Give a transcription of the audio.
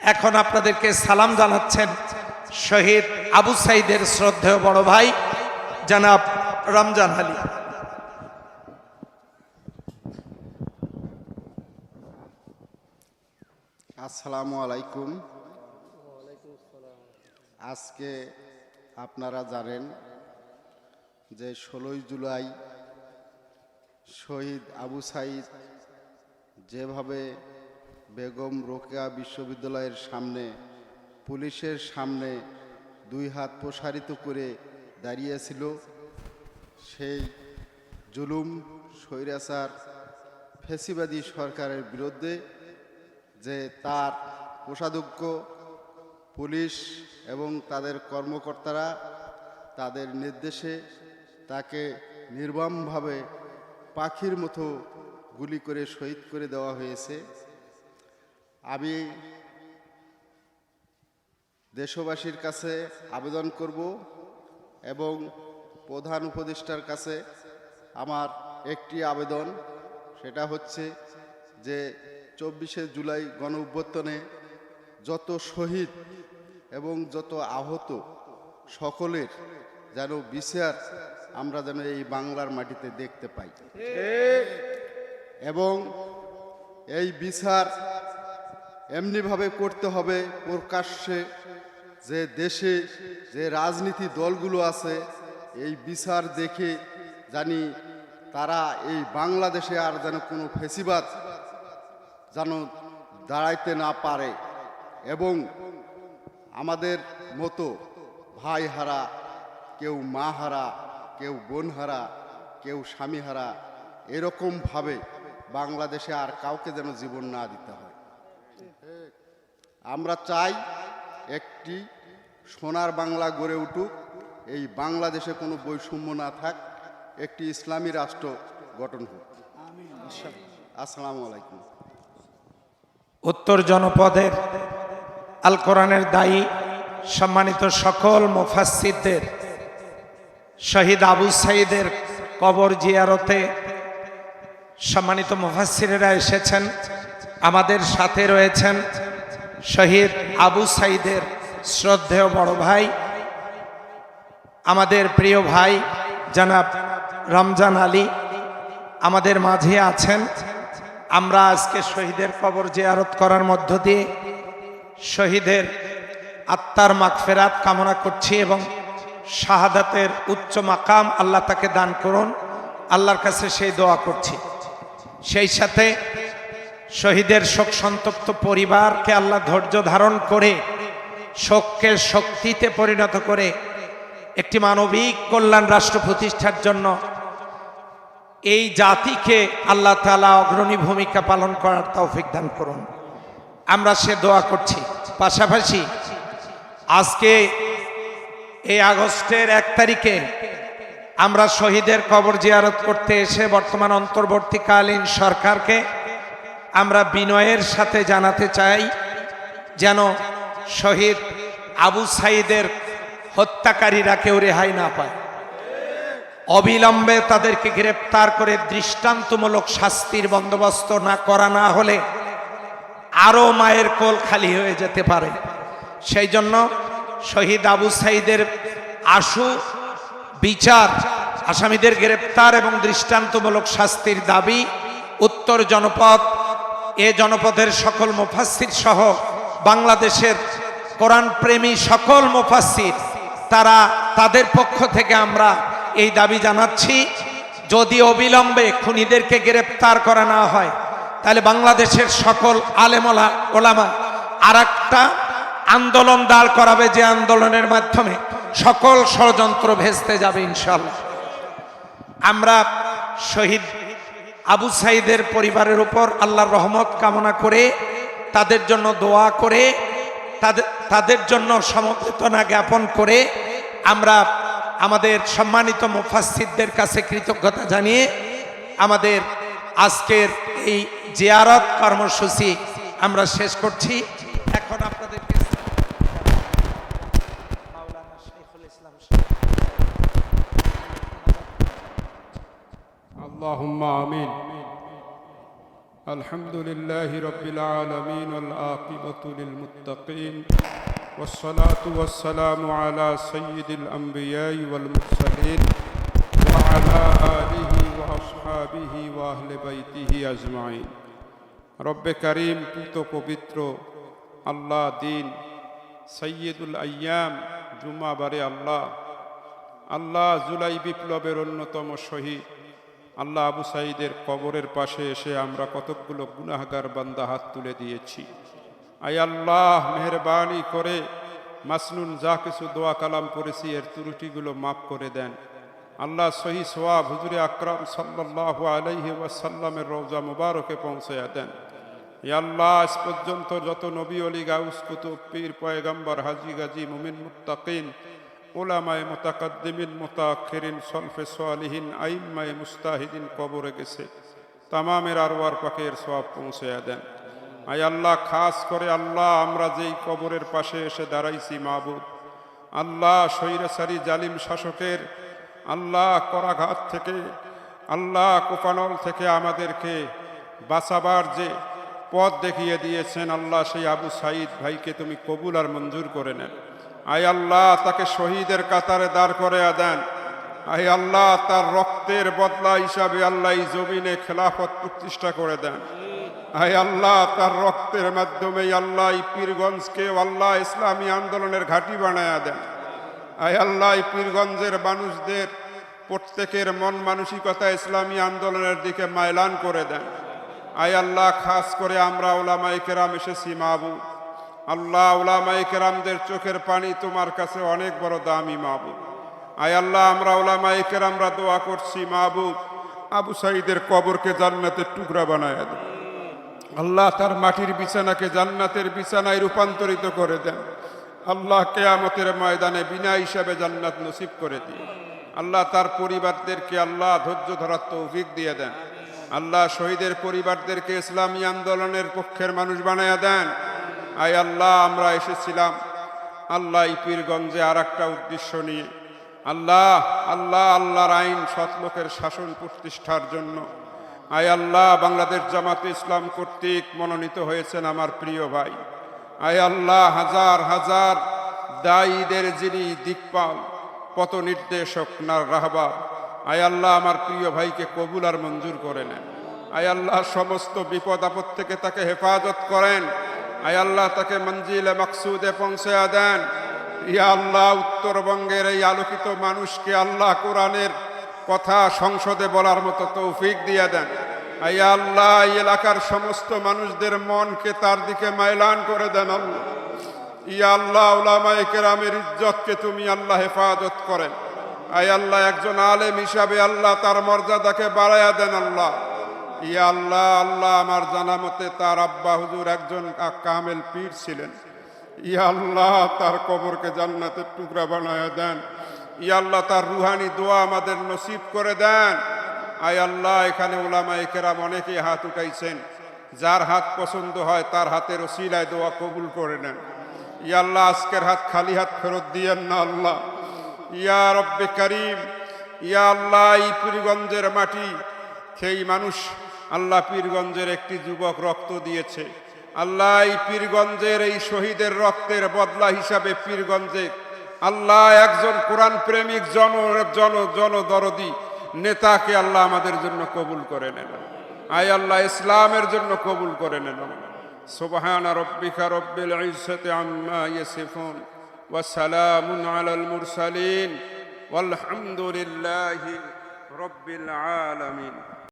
এখন আপনাদেরকে সালাম জানাচ্ছেন শহীদ আবু সাইদের শ্রদ্ধেয় বড় ভাই, জনাব রমজান আলী। আসসালামু আলাইকুম। আজকে আপনারা জানেন যে ষোলোই জুলাই শহীদ আবু সাইদ যেভাবে বেগম রোকেয়া বিশ্ববিদ্যালয়ের সামনে, পুলিশের সামনে দুই হাত প্রসারিত করে দাঁড়িয়েছিল সেই জুলুম স্বৈরাচার ফেসিবাদী সরকারের বিরুদ্ধে যে তার কোষাধ্যক্ষ, পুলিশ এবং তাদের কর্মকর্তারা তাদের নির্দেশে তাকে নির্মমভাবে পাখির মতো গুলি করে শহীদ করে দেওয়া হয়েছে। আমি দেশবাসীর কাছে আবেদন করব এবং প্রধান উপদেষ্টার কাছে আমার একটি আবেদন সেটা হচ্ছে যে চব্বিশে জুলাই গণ অভ্যুত্থানে যত শহীদ এবং যত আহত সকলের যেন বিচার আমরা যেন এই বাংলার মাটিতে দেখতে পাই। এবং এই বিচার এমনিভাবে করতে হবে প্রকাশ্যে যে দেশে যে রাজনীতি দলগুলো আছে, এই বিচার দেখে জানি তারা এই বাংলাদেশে আর যেন কোনো ফেসিবাদ যেন দাঁড়াইতে না পারে। এবং আমাদের মতো ভাই হারা, কেউ মা হারা, কেউ বোন হারা, কেউ স্বামী হারা, এরকমভাবে বাংলাদেশে আর কাউকে যেন জীবন না দিতে হয়। আমরা চাই একটি সোনার বাংলা গড়ে উঠুক, এই বাংলাদেশে কোনো বৈষম্য না থাক, একটি ইসলামী রাষ্ট্র গঠন হোক। আসসালামু আলাইকুম। উত্তর জনপদের আল কোরআনের দায়ী সম্মানিত সকল মুফাসসিরদের, শহীদ আবু সাইদের কবর জিয়ারতে সম্মানিত মুফাসসিরেরা এসেছেন, আমাদের সাথে রয়েছেন শহীদ আবু সাইদের শ্রদ্ধেয় বড় ভাই, আমাদের প্রিয় ভাই জনাব রমজান আলী, আমাদের মাঝে আছেন। আমরা আজকে শহীদের কবর জিয়ারত করার মধ্য দিয়ে শহীদের আত্মার মাগফেরাত কামনা করছি এবং শাহাদাতের উচ্চ মাকাম আল্লাহ তাকে দান করুন। আল্লাহর কাছে সেই দোয়া করছি। সেই সাথে শহীদের শোক সন্তপ্ত পরিবারকে আল্লাহ ধৈর্য ধারণ করে, শোককে শক্তিতে পরিণত করে একটি মানবিক কল্যাণ রাষ্ট্র প্রতিষ্ঠার জন্য এই জাতিকে আল্লাহ তালা অগ্রণী ভূমিকা পালন করার তৌফিক দান করুন। আমরা সে দোয়া করছি। পাশাপাশি আজকে এই আগস্টের এক তারিখে আমরা শহীদের কবর জিয়ারত করতে এসে বর্তমান অন্তর্বর্তীকালীন সরকারকে আমরা বিনয়ের সাথে জানাতে চাই, যেন শহীদ আবু সাইদের হত্যাকারীরা কেউ রেহাই না পায়। অবিলম্বে তাদেরকে গ্রেপ্তার করে দৃষ্টান্তমূলক শাস্তির বন্দোবস্ত না করা না হলে আরও মায়ের কোল খালি হয়ে যেতে পারে। সেই জন্য শহীদ আবু সাইদের আশু, বিচার, আসামিদের গ্রেপ্তার এবং দৃষ্টান্তমূলক শাস্তির দাবি উত্তর জনপদ এ জনপদের সকল মুফাসির সহ বাংলাদেশের কোরআন প্রেমী সকল মুফাসির তারা তাদের পক্ষ থেকে আমরা এই দাবি জানাচ্ছি, যদি অবিলম্বে খুনিদেরকে গ্রেপ্তার করা না হয়, তাহলে বাংলাদেশের সকল আলেমলা ওলামা আর একটা আন্দোলন দাঁড় করাবে যে আন্দোলনের মাধ্যমে সকল ষড়যন্ত্র ভেস্তে যাবে ইনশাল্লাহ আমরা শহীদ আবু সাইদের পরিবারের উপর আল্লাহর রহমত কামনা করে তাদের জন্য দোয়া করে, তাদের তাদের জন্য সমবেদনা জ্ঞাপন করে আমরা আমাদের সম্মানিত মুফাসিদদের কাছে কৃতজ্ঞতা জানিয়ে আমাদের আজকের এই জিয়ারত কর্মসূচি আমরা শেষ করছি এখন আপনাদেরকে মাওলানা শাইখুল ইসলাম اللهم آمين الحمد لله رب العالمين والعاقبة للمتقين والصلاة والسلام على سيد الأنبياء والمرسلين وعلى آله وأصحابه وأهل بيته أجمعين رب كريم পুত পবিত্র আল্লাহ দিন সৈয়দুল আয়াম জুমাবারে আল্লাহ আল্লাহ জুলাই বিপ্লবের অন্যতম শহীদ আল্লাহ আবু সাইদের কবরের পাশে এসে আমরা কতকগুলো গুনাহগার বান্দা হাত তুলে দিয়েছি। আই আল্লাহ, মেহরবানি করে মাসনুন যা কিছু দোয়া কালাম পড়েছি এর ত্রুটিগুলো মাফ করে দেন। আল্লাহ সহি সোয়াব হুজুরে আকরাম সাল্লাহ আলাইহি ওয়াসাল্লামের রওজা মুবারকে পৌঁছায়া দেন। আল্লাহ, আজ পর্যন্ত যত নবী, অলি, গাউস, কুতুব, পীর, পয়গম্বর, হাজি, গাজী, মুমিন, মুত্তাকিন ওলামায় মোতাকাদ্দিমিন মোতাক্ষিরিন সলফে সোয়ালিহিন আইম্মায় মুস্তাহিদিন কবরে গেছে। তামামের আরওয়ার পাকের সব পৌঁছে দেন। আয় আল্লাহ, খাস করে আল্লাহ, আমরা যেই কবরের পাশে এসে দাঁড়াইছি মাহবুব আল্লাহ স্বৈরাচারী জালিম শাসকের, আল্লাহ করাঘাত থেকে, আল্লাহ কোপানল থেকে আমাদেরকে বাঁচাবার যে পথ দেখিয়ে দিয়েছেন আল্লাহ, সেই আবু সাইদ ভাইকে তুমি কবুল আর মঞ্জুর করে নেন। আয় আল্লাহ, তাকে শহীদের কাতারে দাঁড় করে দেন। আয় আল্লাহ, তার রক্তের বদলা হিসাবে আল্লাহ এই জমিনে খেলাফত প্রতিষ্ঠা করে দেন। আয় আল্লাহ, তার রক্তের মাধ্যমে আল্লাহ পীরগঞ্জকে আল্লাহ ইসলামী আন্দোলনের ঘাঁটি বানায়া দেন। আয় আল্লাহ পীরগঞ্জের মানুষদের প্রত্যেকের মন মানসিকতা ইসলামী আন্দোলনের দিকে মাইলান করে দেন। আয় আল্লাহ, খাস করে আমরা ওলামাই কেরাম এসেছি মাবু আল্লাহ ওলামাই কেরামদের চোখের পানি তোমার কাছে অনেক বড় দামি মাবু আয় আল্লাহ, আমরা ওলামাই কেরামরা দোয়া করছি মাবু আবু সাইদের কবরকে জান্নাতের টুকরা বানায় দেন আল্লাহ তার মাটির বিছানাকে জান্নাতের বিছানায় রূপান্তরিত করে দেন। আল্লাহ কেয়ামতের ময়দানে বিনা হিসাবে জান্নাত নসিব করে দিন। আল্লাহ তার পরিবারদেরকে আল্লাহ ধৈর্য ধরার তৌফিক দিয়ে দেন। আল্লাহ শহীদের পরিবারদেরকে ইসলামী আন্দোলনের পক্ষের মানুষ বানায়া দেন। আয় আল্লাহ, আমরা এসেছিলাম। আল্লাহ পীরগঞ্জে আর একটা উদ্দেশ্য নিয়ে। আল্লাহ আল্লাহ, আল্লাহর আইন সৎলোকের শাসন প্রতিষ্ঠার জন্য। আয় আল্লাহ, বাংলাদেশ জামাতে ইসলাম কর্তৃক মনোনীত হয়েছেন আমার প্রিয় ভাই। আয় আল্লাহ, হাজার হাজার দায়ীদের যিনি দিকপাল পত নির্দেশক নার রাহবার। আয় আল্লাহ, আমার প্রিয় ভাইকে কবুল আর মঞ্জুর করে নেন। আয় আল্লাহ, সমস্ত বিপদ আপদ থেকে তাকে হেফাজত করেন। আয় আল্লাহ তাকে মঞ্জিলে মাকসুদে পৌঁছে দেন। ইয়া আল্লাহ, উত্তরবঙ্গের এই আলোকিত মানুষকে আল্লাহ কোরআনের কথা সংসদে বলার মতো তৌফিক দিয়ে দেন। আয়া আল্লাহ এলাকার সমস্ত মানুষদের মনকে তার দিকে মাইলান করে দেন আল্লাহ। ইয়া আল্লাহ, উলামায়ে কেরামের ইজ্জতকে তুমি আল্লাহ হেফাজত করেন। আয় আল্লাহ, একজন আলেম হিসাবে আল্লাহ তার মর্যাদাকে বাড়াইয়া দেন আল্লাহ। ইয়া আল্লাহ আল্লাহ আমার জানা মতে তার আব্বা হুজুর একজন কামেল পীর ছিলেন। ইয়া আল্লাহ, তার কবরকে জান্নাতের টুকরা বানায় দেন। ইয়া আল্লাহ, তার রুহানি দোয়া আমাদের নসিব করে দেন। আয় আল্লাহ, এখানে ওলামায়ে কেরাম অনেকেই হাত উঠাইছেন। যার হাত পছন্দ হয় তার হাতের ওসিলায় দোয়া কবুল করে নেন। ইয়া আল্লাহ, আজকের হাত খালি হাত ফেরত দিয়েন না আল্লাহ। ইয়া রব্বে করিম, ইয়া আল্লাহ, এই মাটি, সেই মানুষ আল্লাহ পীরগঞ্জের একটি যুবক রক্ত দিয়েছে। আল্লাহ এই পীরগঞ্জের এই শহীদের রক্তের বদলা হিসাবে পীরগঞ্জে আল্লাহ একজন কোরআন প্রেমিক, জন জন জন দরদি নেতাকে আল্লাহ আমাদের জন্য কবুল করে নেন। আয় আল্লাহ ইসলামের জন্য কবুল করে নেন। সুবহান রব্বিকা রব্বিল ইজ্জতি আম্মা ইয়াসিফুন ওয়া সালামুন আলাল মুরসালিন। ওয়াল হামদুলিল্লাহি রব্বিল আলামিন।